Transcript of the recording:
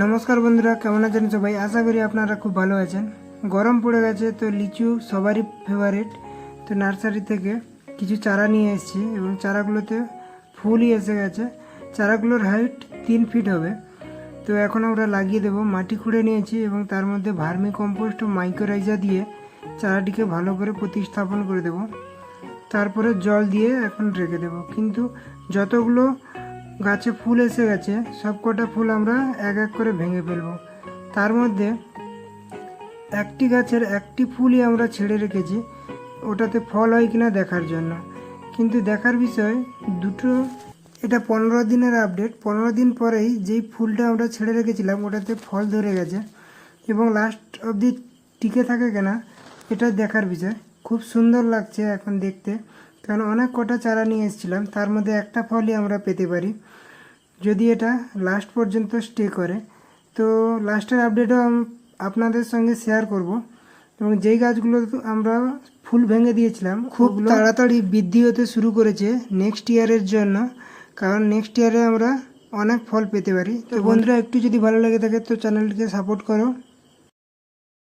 নমস্কার বন্ধুরা, কেমন আছেন সবাই? আশা করি আপনারা খুব ভালো আছেন। গরম পড়ে গেছে, তো লিচু সবারই ফেভারিট তো নার্সারি থেকে কিছু চারা নিয়ে এসেছি এবং চারাগুলোতে ফুলই এসে গেছে। চারাগুলোর হাইট তিন ফিট হবে। তো এখন আমরা লাগিয়ে দেবো। মাটি খুঁড়ে নিয়েছি এবং তার মধ্যে ভার্মি কম্পোস্ট ও মাইক্রোরাইজা দিয়ে চারাটিকে ভালো করে প্রতিস্থাপন করে দেবো। তারপরে জল দিয়ে এখন রেখে দেবো। কিন্তু যতগুলো গাছে ফুল এসে গেছে, সব কটা ফুল আমরা এক এক করে ভেঙে ফেলব। তার মধ্যে একটি গাছের একটি ফুলই আমরা ছেড়ে রেখেছি, ওটাতে ফল হয় কিনা দেখার জন্য। কিন্তু দেখার বিষয়, দুটো, এটা পনেরো দিনের আপডেট, পনেরো দিন পরেই যেই ফুলটা আমরা ছেড়ে রেখেছিলাম, ওটাতে ফল ধরে গেছে। এবং লাস্ট অবধি টিকে থাকে কিনা, এটা দেখার বিষয়। খুব সুন্দর লাগছে এখন দেখতে। কারণ অনেক কটা চারা নিয়ে এসেছিলাম। তার মধ্যে একটা ফলই আমরা পেতে পারি। যদি এটা লাস্ট পর্যন্ত স্টে করে তো লাস্টের আপডেটও আপনাদের সঙ্গে শেয়ার করব। এবং যেই গাছগুলো আমরা ফুল ভেঙে দিয়েছিলাম খুব তাড়াতাড়ি বৃদ্ধি হতে শুরু করেছে নেক্সট ইয়ারের জন্য। কারণ নেক্সট ইয়ারে আমরা অনেক ফল পেতে পারি। তো বন্ধুরা একটু যদি ভালো লাগে থাকে তো চ্যানেলটিকে সাপোর্ট করো।